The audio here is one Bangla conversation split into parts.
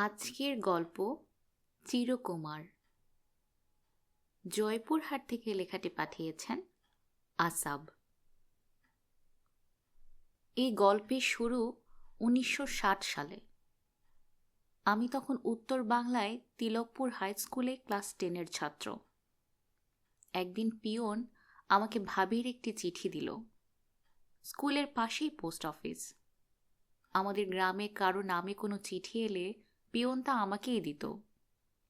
আজকের গল্প চিরকুমার। জয়পুরহাট থেকে লেখাটি পাঠিয়েছেন আসাব। এই গল্পের শুরু উনিশশো ষাট সালে। আমি তখন উত্তর বাংলায় তিলকপুর হাই স্কুলে ক্লাস টেনের ছাত্র। একদিন পিয়ন আমাকে ভাবির একটি চিঠি দিল। স্কুলের পাশেই পোস্ট অফিস। আমাদের গ্রামে কারও নামে কোনো চিঠি এলে পিয়ন তা আমাকেই দিত।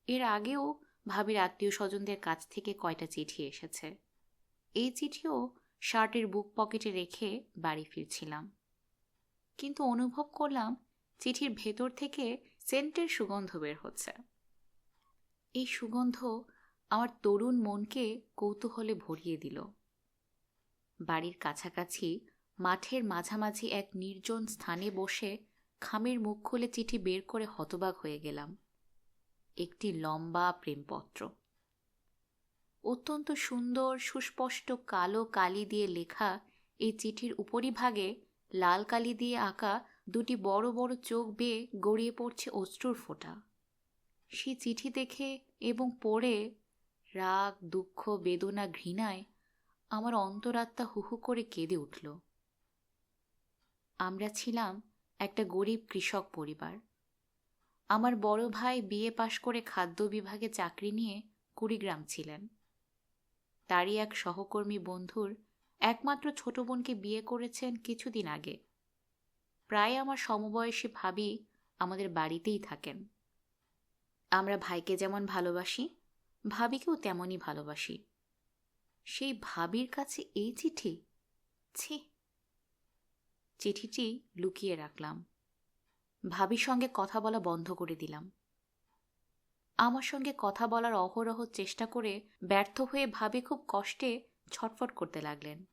এর আগেও ভাবির আত্মীয় স্বজনদের কাছ থেকে কয়টা চিঠি এসেছে। এই চিঠিও শার্টের বুক পকেটে রেখে বাড়ি ফিরছিলাম। কিন্তু অনুভব করলাম চিঠির ভেতর থেকে সেন্টের সুগন্ধ বের হচ্ছে। এই সুগন্ধ আমার তরুণ মনকে কৌতূহলে ভরিয়ে দিল। বাড়ির কাছাকাছি মাঠের মাঝামাঝি এক নির্জন স্থানে বসে খামের মুখ খুলে চিঠি বের করে হতবাক হয়ে গেলাম। একটি লম্বা প্রেমপত্র। অত্যন্ত সুন্দর, সুস্পষ্ট, কালো কালি দিয়ে লেখা এই চিঠির উপরিভাগে লাল কালি দিয়ে আঁকা দুটি বড় বড় চোখ বেয়ে গড়িয়ে পড়ছে অশ্রুর ফোঁটা। সে চিঠি দেখে এবং পড়ে রাগ, দুঃখ, বেদনা, ঘৃণায় আমার অন্তরাত্মা হুহু করে কেঁদে উঠল। আমরা ছিলাম একটা গরিব কৃষক পরিবার। আমার বড় ভাই বিএ পাশ করে খাদ্য বিভাগে চাকরি নিয়ে কুড়িগ্রাম ছিলেন। তারই এক সহকর্মী বন্ধুর একমাত্র ছোট বোনকে বিয়ে করেছেন কিছুদিন আগে। প্রায় আমার সমবয়সী ভাবি আমাদের বাড়িতেই থাকেন। আমরা ভাইকে যেমন ভালোবাসি, ভাবিকেও তেমনই ভালোবাসি। সেই ভাবির কাছে এই চিঠি? ছি! চিঠিটি লুকিয়ে রাখলাম। ভাবির সঙ্গে কথা বলা বন্ধ করে দিলাম। আমার সঙ্গে কথা বলার অহরহ চেষ্টা করে ব্যর্থ হয়ে ভাবি খুব কষ্টে ছটফট করতে লাগলেন।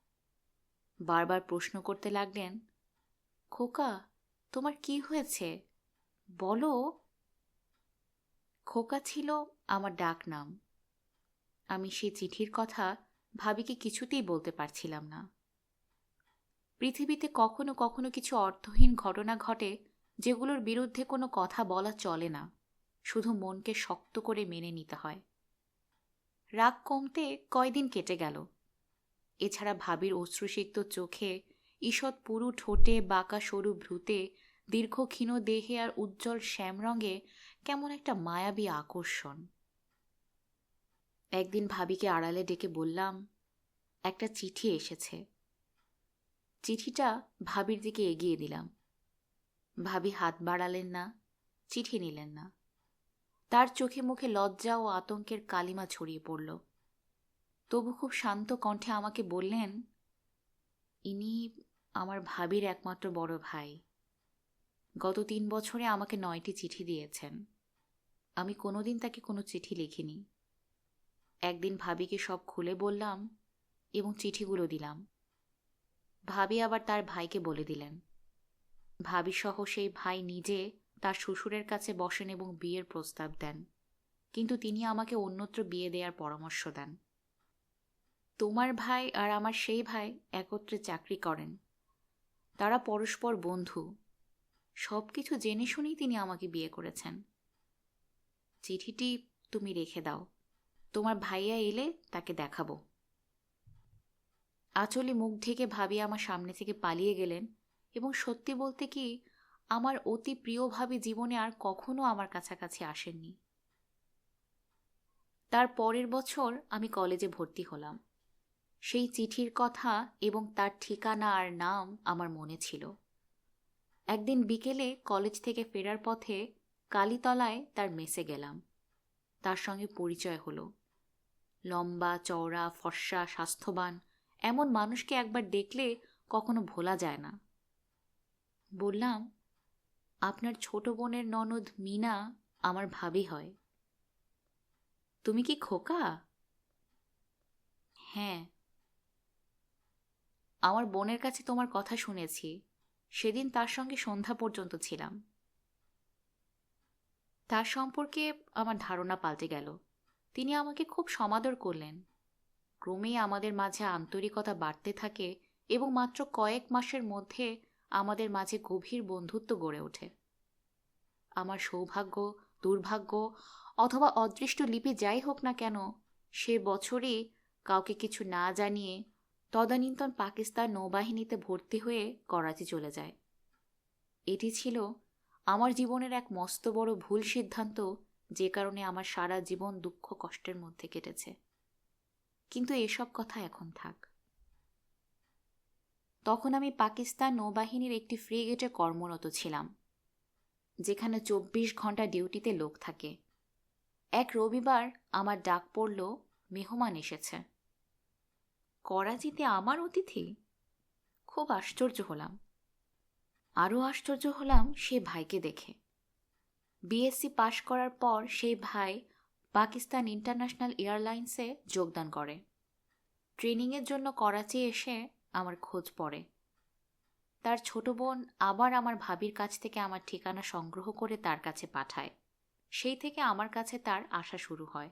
বারবার প্রশ্ন করতে লাগলেন, খোকা, তোমার কি হয়েছে? বলো। খোকা ছিল আমার ডাক নাম। আমি সেই চিঠির কথা ভাবিকে কিছুতেই বলতে পারছিলাম না। পৃথিবীতে কখনো কখনো কিছু অর্থহীন ঘটনা ঘটে যেগুলোর বিরুদ্ধে কোনো কথা বলা চলে না। শুধু মনকে শক্ত করে মেনে নিতে হয়। রাগ কমতে কয়দিন কেটে গেল। এছাড়া ভাবির অশ্রুসিক্ত চোখে ঈষৎ পুরু ঠোঁটে, বাঁকা সরু ভ্রুতে দীর্ঘ ক্ষীণ দেহে আর উজ্জ্বল শ্যামরঙে কেমন একটা মায়াবী আকর্ষণ। একদিন ভাবিকে আড়ালে ডেকে বললাম, একটা চিঠি এসেছে। চিঠিটা ভাবির দিকে এগিয়ে দিলাম। ভাবি হাত বাড়ালেন না, চিঠি নিলেন না। তার চোখে মুখে লজ্জা ও আতঙ্কের কালিমা ছড়িয়ে পড়ল। তবু খুব শান্ত কণ্ঠে আমাকে বললেন, ইনি আমার ভাবির একমাত্র বড় ভাই। গত তিন বছরে আমাকে নয়টি চিঠি দিয়েছেন। আমি কোনোদিন তাকে কোনো চিঠি লিখিনি। একদিন ভাবিকে সব খুলে বললাম এবং চিঠিগুলো দিলাম। ভাবি আবার তার ভাইকে বলে দিলেন। ভাবিসহ সেই ভাই নিজে তার শ্বশুরের কাছে বসেন এবং বিয়ের প্রস্তাব দেন। কিন্তু তিনি আমাকে অন্যত্র বিয়ে দেওয়ার পরামর্শ দেন। তোমার ভাই আর আমার সেই ভাই একত্রে চাকরি করেন। তারা পরস্পর বন্ধু। সব কিছু জেনে শুনেই তিনি আমাকে বিয়ে করেছেন। চিঠিটি তুমি রেখে দাও। তোমার ভাইয়া এলে তাকে দেখাবো। আচলে মুখ ঢেকে ভাবি আমার সামনে থেকে পালিয়ে গেলেন এবং সত্যি বলতে কি, আমার অতি প্রিয় ভাবি জীবনে আর কখনো আমার কাছাকাছি আসেননি। তার পরের বছর আমি কলেজে ভর্তি হলাম। সেই চিঠির কথা এবং তার ঠিকানা আর নাম আমার মনে ছিল। একদিন বিকেলে কলেজ থেকে ফেরার পথে কালীতলায় তার মেসে গেলাম। তার সঙ্গে পরিচয় হলো। লম্বা, চওড়া, ফর্সা, স্বাস্থ্যবান এমন মানুষকে একবার দেখলে কখনো ভোলা যায় না। বললাম, আপনার ছোট বোনের ননদ মিনা আমার ভাবি হয়। তুমি কি খোকা? হ্যাঁ। আমার বোনের কাছে তোমার কথা শুনেছি। সেদিন তার সঙ্গে সন্ধ্যা পর্যন্ত ছিলাম। তার সম্পর্কে আমার ধারণা পাল্টে গেল। তিনি আমাকে খুব সমাদর করলেন। ক্রমেই আমাদের মাঝে আন্তরিকতা বাড়তে থাকে এবং মাত্র কয়েক মাসের মধ্যে আমাদের মাঝে গভীর বন্ধুত্ব গড়ে ওঠে। আমার সৌভাগ্য, দুর্ভাগ্য অথবা অদৃষ্ট লিপি যাই হোক না কেন, সে বছরই কাউকে কিছু না জানিয়ে তদানীন্তন পাকিস্তান নৌবাহিনীতে ভর্তি হয়ে করাচি চলে যায়। এটি ছিল আমার জীবনের এক মস্ত বড় ভুল সিদ্ধান্ত যে কারণে আমার সারা জীবন দুঃখ কষ্টের মধ্যে কেটেছে। কিন্তু এসব কথা এখন থাক। তখন আমি পাকিস্তান নৌবাহিনীর একটি ফ্রিগেটে কর্মরত ছিলাম, যেখানে চব্বিশ ঘণ্টা ডিউটিতে লোক থাকে। এক রবিবার আমার ডাক পড়ল, মেহমান এসেছে। করাচিতে আমার অতিথি? খুব আশ্চর্য হলাম। আরও আশ্চর্য হলাম সে ভাইকে দেখে। বিএসসি পাশ করার পর সেই ভাই পাকিস্তান ইন্টারন্যাশনাল এয়ারলাইন্সে যোগদান করে। ট্রেনিংয়ের জন্য করাচি এসে আমার খোঁজ পড়ে। তার ছোট বোন আবার আমার ভাবির কাছ থেকে আমার ঠিকানা সংগ্রহ করে তার কাছে পাঠায়। সেই থেকে আমার কাছে তার আসা শুরু হয়।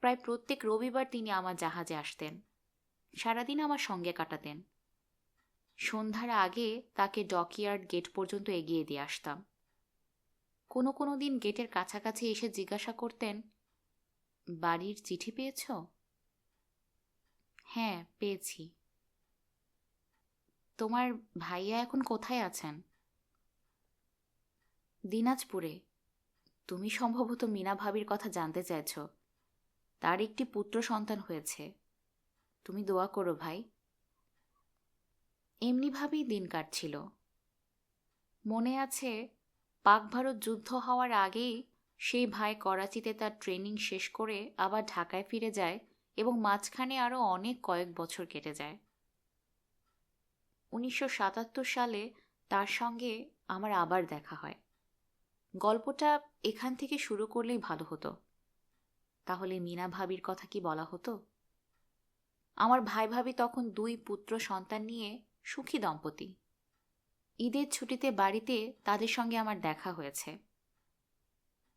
প্রায় প্রত্যেক রবিবার তিনি আমার জাহাজে আসতেন। সারাদিন আমার সঙ্গে কাটাতেন। সন্ধ্যার আগে তাকে ডকইয়ার্ড গেট পর্যন্ত এগিয়ে দিয়ে আসতাম। কোনো কোনো দিন গেটের কাছাকাছি এসে জিজ্ঞাসা করতেন, বাড়ির চিঠি পেয়েছ? হ্যাঁ পেয়েছি। তোমার ভাইয়া এখন কোথায় আছেন? দিনাজপুরে। তুমি সম্ভবত মিনা ভাবির কথা জানতে চাইছ। তার একটি পুত্র সন্তান হয়েছে। তুমি দোয়া করো ভাই। এমনিভাবেই দিন কাটছিল। মনে আছে পাক ভারত যুদ্ধ হওয়ার আগেই সেই ভাই করাচিতে তার ট্রেনিং শেষ করে আবার ঢাকায় ফিরে যায় এবং মাঝখানে আরও অনেক কয়েক বছর কেটে যায়। উনিশশো সাতাত্তর সালে তার সঙ্গে আমার আবার দেখা হয়। গল্পটা এখান থেকে শুরু করলেই ভালো হতো। তাহলে মিনা ভাবির কথা কি বলা হতো? আমার ভাই ভাবি তখন দুই পুত্র সন্তান নিয়ে সুখী দম্পতি। ঈদের ছুটিতে বাড়িতে তাদের সঙ্গে আমার দেখা হয়েছে।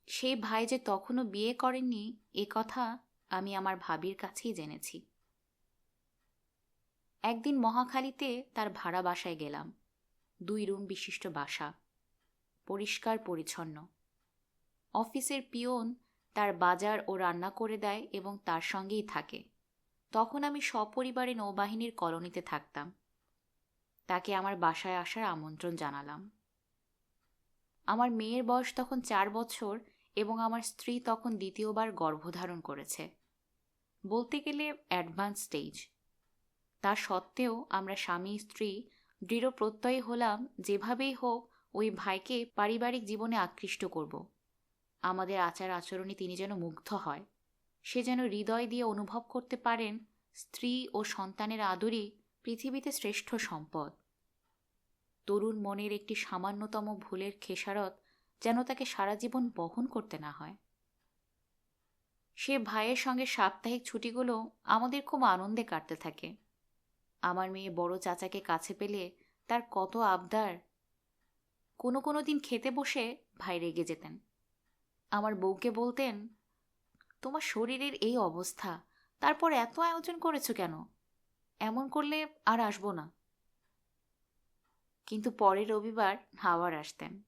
সেই ভাই যে তখনও বিয়ে করেননি, এ কথা আমি আমার ভাবির কাছেই জেনেছি। একদিন মহাখালীতে তার ভাড়া বাসায় গেলাম। দুই রুম বিশিষ্ট বাসা। পরিষ্কার, পরিচ্ছন্ন। অফিসের পিয়ন তার বাজার ও রান্না করে দেয় এবং তার সঙ্গেই থাকে। তখন আমি সপরিবারে নৌবাহিনীর কলোনিতে থাকতাম। তাকে আমার বাসায় আসার আমন্ত্রণ জানালাম। আমার মেয়ের বয়স তখন চার বছর এবং আমার স্ত্রী তখন দ্বিতীয়বার গর্ভধারণ করেছে। বলতে গেলে অ্যাডভান্স স্টেজ তা সত্ত্বেও আমরা স্বামী, স্ত্রী দৃঢ় প্রত্যয়ী হলাম, যেভাবেই হোক ওই ভাইকে পারিবারিক জীবনে আকৃষ্ট করব। আমাদের আচার আচরণে তিনি যেন মুগ্ধ হয়। সে যেন হৃদয় দিয়ে অনুভব করতে পারেন স্ত্রী ও সন্তানের আদরই পৃথিবীতে শ্রেষ্ঠ সম্পদ। তরুণ মনের একটি সামান্যতম ভুলের খেসারত যেন তাকে সারা জীবন বহন করতে না হয়। সে ভাইয়ের সঙ্গে সাপ্তাহিক ছুটিগুলো আমাদের খুব আনন্দে কাটতে থাকে। আমার মেয়ে বড় চাচাকে কাছে পেলে তার কত আবদার। কোনো কোনো দিন খেতে বসে ভাই রেগে যেতেন। আমার বউকে বলতেন, তোমার শরীরের এই অবস্থা, তারপর এত আয়োজন করেছ কেন? এমন করলে আর আসব না। কিন্তু পরের রবিবার হাওয়ার আসতেন।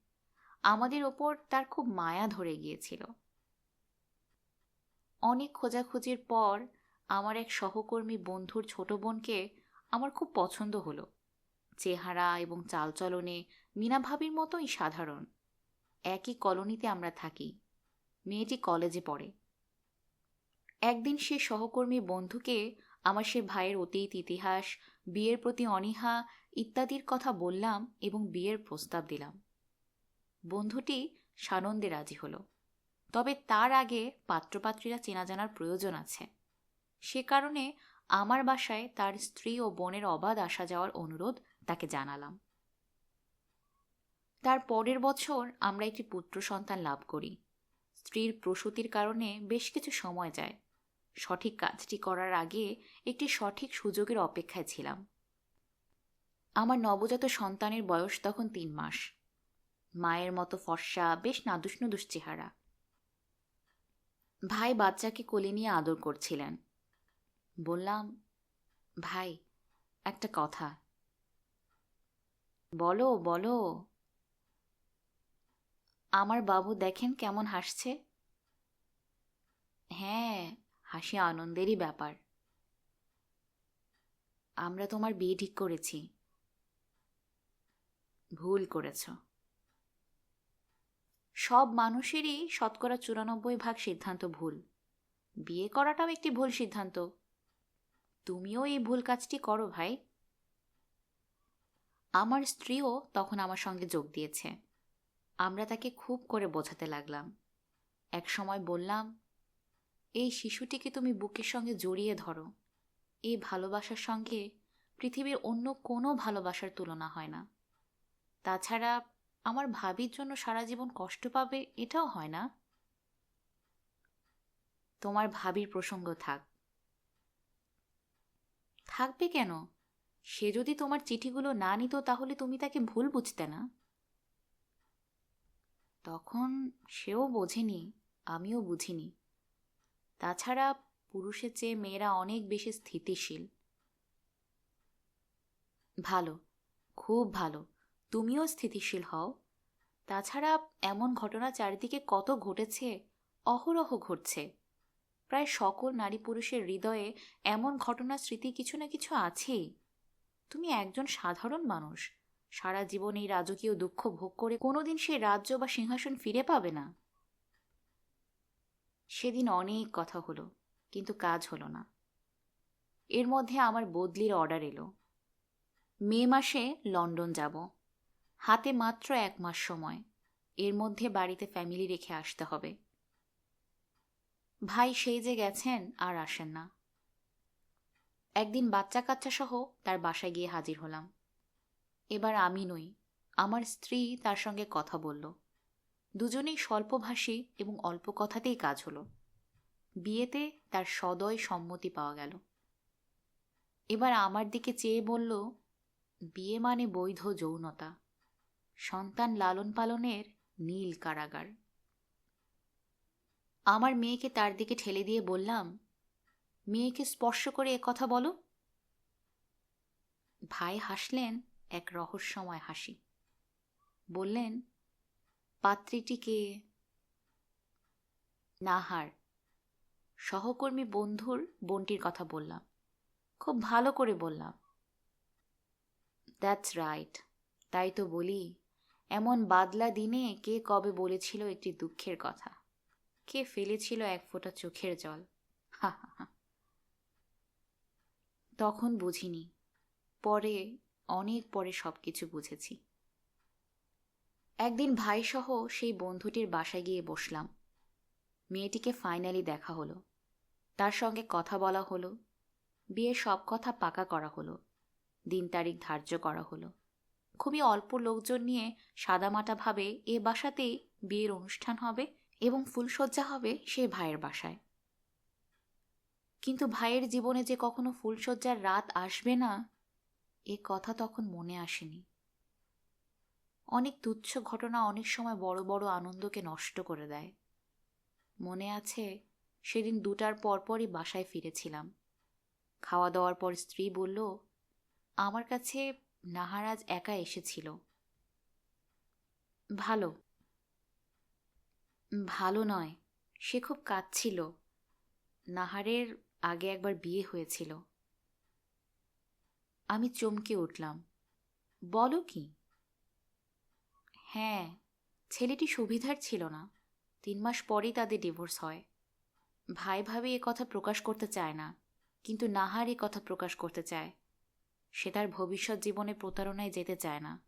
আমাদের ওপর তার খুব মায়া ধরে গিয়েছিল। অনেক খোঁজাখুঁজির পর আমার এক সহকর্মী বন্ধুর ছোট বোনকে আমার খুব পছন্দ হলো। চেহারা এবং চালচলনে মিনা ভাবির মতোই সাধারণ। একই কলোনিতে আমরা থাকি। মেয়েটি কলেজে পড়ে। একদিন সে সহকর্মী বন্ধুকে আমার সে ভাইয়ের অতীত ইতিহাস, বিয়ের প্রতি অনীহা ইত্যাদির কথা বললাম এবং বিয়ের প্রস্তাব দিলাম। বন্ধুটি সানন্দে রাজি হলো। তবে তার আগে পাত্রপাত্রীরা চেনা জানার প্রয়োজন আছে। সে কারণে আমার বাসায় তার স্ত্রী ও বোনের অবাধ আসা যাওয়ার অনুরোধ তাকে জানালাম। তার পরের বছর আমরা একটি পুত্র সন্তান লাভ করি। স্ত্রীর প্রসূতির কারণে বেশ কিছু সময় যায়। সঠিক কাজটি করার আগে একটি সঠিক সুযোগের অপেক্ষায় ছিলাম। আমার নবজাত সন্তানের বয়স তখন তিন মাস। মায়ের মতো ফর্সা, বেশ নাদুস নুদুস চেহারা। ভাই বাচ্চাকে কোলে নিয়ে আদর করছিলেন। বললাম, ভাই, একটা কথা। বলো বলো। আমার বাবু দেখেন কেমন হাসছে? হ্যাঁ হাসি আনন্দেরই ব্যাপার। আমরা তোমার বিয়ে ঠিক করেছি। ভুল করেছ। সব মানুষেরই শতকরা চুরানব্বই ভাগ সিদ্ধান্ত ভুল। বিয়ে করাটাও একটি ভুল সিদ্ধান্ত। তুমিও এই ভুল কাজটি করো ভাই। আমার স্ত্রীও তখন আমার সঙ্গে যোগ দিয়েছে। আমরা তাকে খুব করে বোঝাতে লাগলাম। এক সময় বললাম এই শিশুটিকে তুমি বুকের সঙ্গে জড়িয়ে ধরো। এই ভালোবাসার সঙ্গে পৃথিবীর অন্য কোনো ভালোবাসার তুলনা হয় না। তাছাড়া আমার ভাবির জন্য সারা জীবন কষ্ট পাবে এটাও হয় না। তোমার ভাবির প্রসঙ্গ থাক। থাকবে কেন? সে যদি তোমার চিঠিগুলো না নিত তাহলে তুমি তাকে ভুল বুঝতে না। তখন সেও বোঝেনি, আমিও বুঝিনি। তাছাড়া পুরুষের চেয়ে মেয়েরা অনেক বেশি স্থিতিশীল। ভালো, খুব ভালো। তুমিও স্থিতিশীল হও। তাছাড়া এমন ঘটনা চারিদিকে কত ঘটেছে, অহরহ ঘটছে। প্রায় সকল নারী পুরুষের হৃদয়ে এমন ঘটনার স্মৃতি কিছু না কিছু আছেই। তুমি একজন সাধারণ মানুষ। সারা জীবন এই রাজকীয় দুঃখ ভোগ করে কোনোদিন সেই রাজ্য বা সিংহাসন ফিরে পাবে না। সেদিন অনেক কথা হলো, কিন্তু কাজ হলো না। এর মধ্যে আমার বদলির অর্ডার এলো। মে মাসে লন্ডন যাব। হাতে মাত্র এক মাস সময়। এর মধ্যে বাড়িতে ফ্যামিলি রেখে আসতে হবে। ভাই সেই যে গেছেন আর আসেন না। একদিন বাচ্চা কাচ্চা সহ তার বাসায় গিয়ে হাজির হলাম। এবার আমি নই, আমার স্ত্রী তার সঙ্গে কথা বলল। দুজনেই স্বল্পভাষী এবং অল্প কথাতেই কাজ হলো। বিয়েতে তার সদয় সম্মতি পাওয়া গেল। এবার আমার দিকে চেয়ে বলল, বিয়ে মানে বৈধ যৌনতা। সন্তান লালন পালনের নীল কারাগার। আমার মেয়েকে তার দিকে ঠেলে দিয়ে বললাম, মেয়েকে স্পর্শ করে কথা বলো। ভাই হাসলেন এক রহস্যময় হাসি। বললেন পাত্রীটিকে নাহার সহকর্মী বন্ধুর বোনটির কথা বললাম। খুব ভালো করে বললাম। দ্যাটস রাইট তাই তো বলি, এমন বাদলা দিনে কে কবে বলেছিল একটি দুঃখের কথা? কে ফেলেছিল এক ফোঁটা চোখের জল? তখন বুঝিনি। পরে, অনেক পরে সব কিছু বুঝেছি। একদিন ভাইসহ সেই বন্ধুটির বাসায় গিয়ে বসলাম। মেয়েটিকে ফাইনালি দেখা হলো। তার সঙ্গে কথা বলা হলো। বিয়ের সব কথা পাকা করা হলো। দিন তারিখ ধার্য করা হলো। খুবই অল্প লোকজন নিয়ে সাদামাটাভাবে এ বাসাতেই বিয়ের অনুষ্ঠান হবে এবং ফুলশয্যা হবে সে ভাইয়ের বাসায়। কিন্তু ভাইয়ের জীবনে যে কখনো ফুলশয্যার রাত আসবে না, এ কথা তখন মনে আসেনি। অনেক তুচ্ছ ঘটনা অনেক সময় বড় বড় আনন্দকে নষ্ট করে দেয়। মনে আছে, সেদিন দুটার পরপরই বাসায় ফিরেছিলাম। খাওয়া দাওয়ার পর স্ত্রী বলল, আমার কাছে নাহারাজ একা এসেছিল। ভালো। ভালো নয়, সে খুব কাঁদছিল। নাহারের আগে একবার বিয়ে হয়েছিল। আমি চমকে উঠলাম। বলো কি? হ্যাঁ ছেলেটি সুবিধার ছিল না। তিন মাস পরেই তাদের ডিভোর্স হয়। ভাই ভাবি এ কথা প্রকাশ করতে চায় না, কিন্তু নাহার এ কথা প্রকাশ করতে চায়। সে তার ভবিষ্যৎ জীবনে প্রতারণায় যেতে চায় না।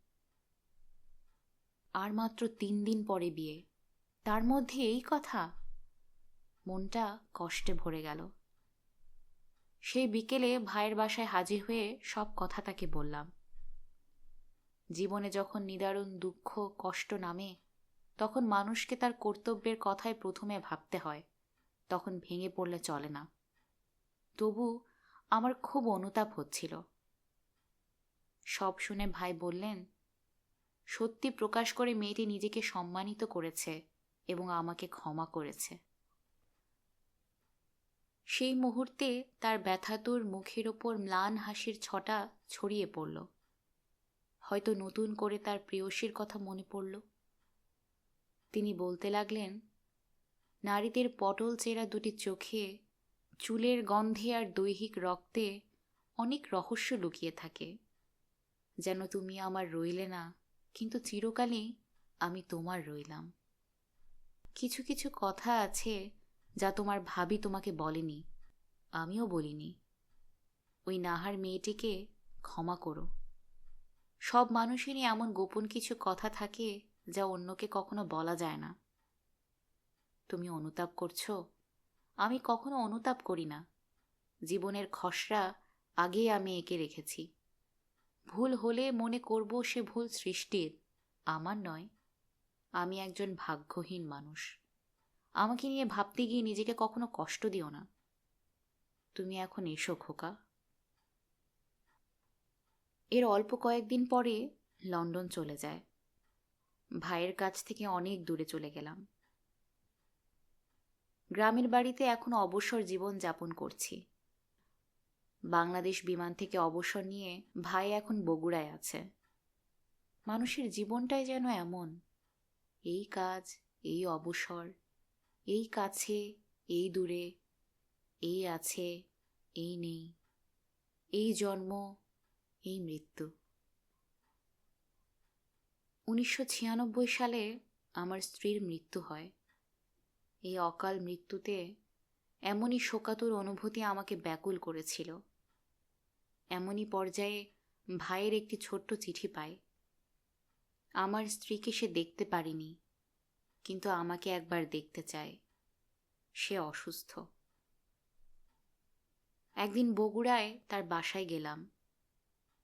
আর মাত্র তিন দিন পরে বিয়ে। তার মধ্যে এই কথা? মনটা কষ্টে ভরে গেল। সেই বিকেলে ভাইয়ের বাসায় হাজির হয়ে সব কথা তাকে বললাম। জীবনে যখন নিদারুণ দুঃখ, কষ্ট নামে, তখন মানুষকে তার কর্তব্যের কথায় প্রথমে ভাবতে হয়, তখন ভেঙে পড়লে চলে না। তবু আমার খুব অনুতাপ হচ্ছিল। সব শুনে ভাই বললেন, সত্যি প্রকাশ করে মেয়েটি নিজেকে সম্মানিত করেছে এবং আমাকে ক্ষমা করেছে। সেই মুহূর্তে তার ব্যথাতুর মুখের ওপর ম্লান হাসির ছটা ছড়িয়ে পড়ল। হয়তো নতুন করে তার প্রেয়সীর কথা মনে পড়ল। তিনি বলতে লাগলেন, নারীদের পটল চেরা দুটি চোখে, চুলের গন্ধে আর দৈহিক রক্তে অনেক রহস্য লুকিয়ে থাকে। যেন তুমি আমার রইলে না, কিন্তু চিরকালই আমি তোমার রইলাম। কিছু কিছু কথা আছে যা তোমার ভাবি তোমাকে বলেনি, আমিও বলিনি। ওই নাহার মেয়েটিকে ক্ষমা করো। সব মানুষেরই এমন গোপন কিছু কথা থাকে যা অন্যকে কখনো বলা যায় না। তুমি অনুতাপ করছ? আমি কখনো অনুতাপ করি না। জীবনের খসড়া আগেই আমি এঁকে রেখেছি। ভুল হলে মনে করব সে ভুল সৃষ্টির, আমার নয়। আমি একজন ভাগ্যহীন মানুষ। আমাকে নিয়ে ভাবতে গিয়ে নিজেকে কখনো কষ্ট দিও না। তুমি এখন এসো খোকা। এর অল্প কয়েকদিন পরে লন্ডন চলে যায়। ভাইয়ের কাছ থেকে অনেক দূরে চলে গেলাম। গ্রামের বাড়িতে এখন অবসর জীবন যাপন করছি। বাংলাদেশ বিমান থেকে অবসর নিয়ে ভাই এখন বগুড়ায় আছে। মানুষের জীবনটাই যেন এমন, এই কাজ, এই অবসর, এই কাছে, এই দূরে, এই আছে, এই নেই, এই জন্ম এই মৃত্যু। উনিশশো ছিয়ানব্বই সালে আমার স্ত্রীর মৃত্যু হয়। এই অকাল মৃত্যুতে এমনই শোকাতুর অনুভূতি আমাকে ব্যাকুল করেছিল। এমনই পর্যায়ে ভাইয়ের একটি ছোট্ট চিঠি পাই। আমার স্ত্রীকে সে দেখতে পারিনি, কিন্তু আমাকে একবার দেখতে চায়। সে অসুস্থ। একদিন বগুড়ায় তার বাসায় গেলাম।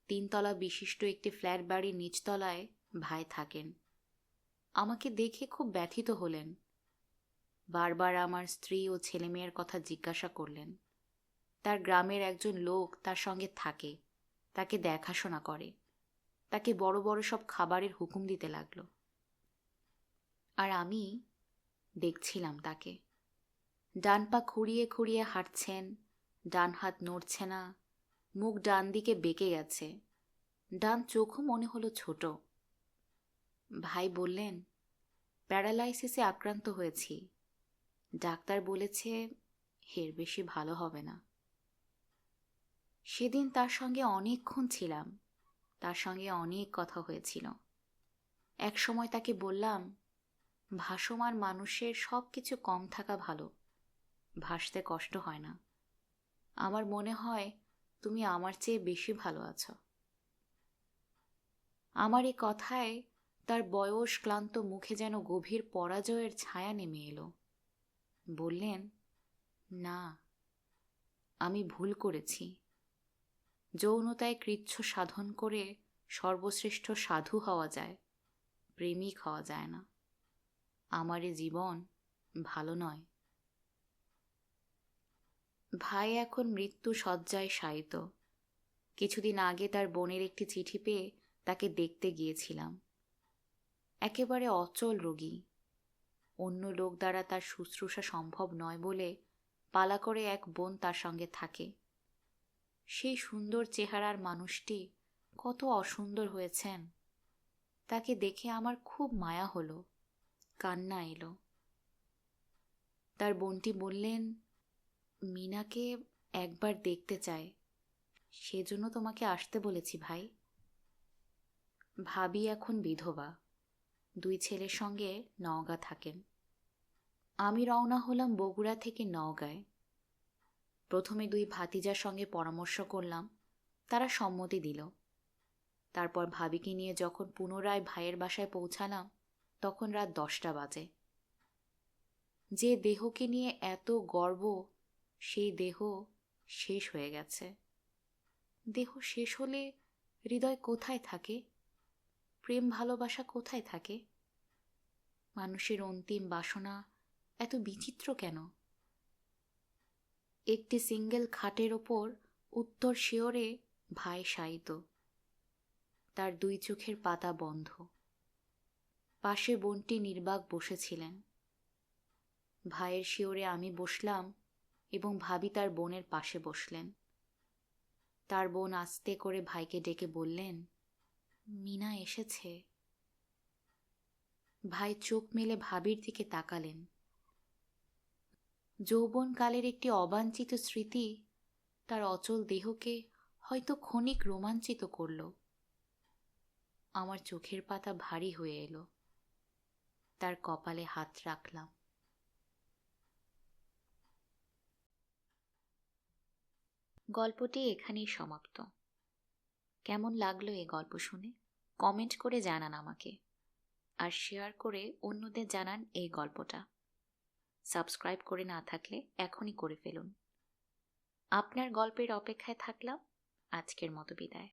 তিনতলা বিশিষ্ট একটি ফ্ল্যাট বাড়ির নিচতলায় ভাই থাকেন। আমাকে দেখে খুব ব্যথিত হলেন। বারবার আমার স্ত্রী ও ছেলেমেয়ের কথা জিজ্ঞাসা করলেন। তার গ্রামের একজন লোক তার সঙ্গে থাকে, তাকে দেখাশোনা করে, তাকে বড় বড় সব খাবারের হুকুম দিতে লাগল। আর আমি দেখছিলাম তাকে। ডান পা খুঁড়িয়ে খুঁড়িয়ে হাঁটছেন, ডান হাত নড়ছে না মুখ ডান দিকে বেঁকে গেছে। ডান চোখও মনে হলো ছোট। ভাই বললেন, প্যারালাইসিসে আক্রান্ত হয়েছি। ডাক্তার বলেছে এর বেশি ভালো হবে না। সেদিন তার সঙ্গে অনেকক্ষণ ছিলাম। তার সঙ্গে অনেক কথা হয়েছিল। এক সময় তাকে বললাম, ভাসমান মানুষের সব কিছু কম থাকা ভালো। ভাসতে কষ্ট হয় না। আমার মনে হয় তুমি আমার চেয়ে বেশি ভালো আছো। আমার এই কথায় তার বয়স ক্লান্ত মুখে যেন গভীর পরাজয়ের ছায়া নেমে এলো। বললেন, না, আমি ভুল করেছি। যৌনতায় কৃচ্ছ সাধন করে সর্বশ্রেষ্ঠ সাধু হওয়া যায়, প্রেমিক হওয়া যায় না। আমার এ জীবন ভালো নয়। ভাই এখন মৃত্যু শয্যায় শায়িত। কিছুদিন আগে তার বোনের একটি চিঠি পেয়ে তাকে দেখতে গিয়েছিলাম। একেবারে অচল রোগী। অন্য লোক দ্বারা তার শুশ্রূষা সম্ভব নয় বলে পালা করে এক বোন তার সঙ্গে থাকে। সেই সুন্দর চেহারার মানুষটি কত অসুন্দর হয়েছেন। তাকে দেখে আমার খুব মায়া হলো। কান্না এলো। তার বোনটি বললেন মিনাকে একবার দেখতে চায়। সেজন্য তোমাকে আসতে বলেছি ভাই। ভাবি এখন বিধবা। দুই ছেলের সঙ্গে নওগাঁ থাকেন। আমি রওনা হলাম বগুড়া থেকে নওগাঁয়। প্রথমে দুই ভাতিজার সঙ্গে পরামর্শ করলাম। তারা সম্মতি দিল। তারপর ভাবিকে নিয়ে যখন পুনরায় ভাইয়ের বাসায় পৌঁছালাম, তখন রাত দশটা বাজে। যে দেহকে নিয়ে এত গর্ব সেই দেহ শেষ হয়ে গেছে। দেহ শেষ হলে হৃদয় কোথায় থাকে? প্রেম ভালোবাসা কোথায় থাকে? মানুষের অন্তিম বাসনা এত বিচিত্র কেন? একটি সিঙ্গেল খাটের ওপর উত্তর শিওরে ভাই শায়িত। তার দুই চোখের পাতা বন্ধ। পাশে বোনটি নির্বাক বসেছিলেন। ভাইয়ের শিওরে আমি বসলাম এবং ভাবি তার বোনের পাশে বসলেন। তার বোন আস্তে করে ভাইকে ডেকে বললেন, মিনা এসেছে। ভাই চোখ মেলে ভাবির দিকে তাকালেন। যৌবনকালের একটি অবাঞ্ছিত স্মৃতি তার অচল দেহকে হয়তো ক্ষণিক রোমাঞ্চিত করল। আমার চোখের পাতা ভারী হয়ে এলো। তার কপালে হাত রাখলাম। গল্পটি এখানেই সমাপ্ত। কেমন লাগল এই গল্প শুনে? কমেন্ট করে জানান আমাকে। আর শেয়ার করে অন্যদের জানান এই গল্পটা। সাবস্ক্রাইব করে না থাকলে এখনই করে ফেলুন। আপনার গল্পের অপেক্ষায় থাকলাম। আজকের মতো বিদায়।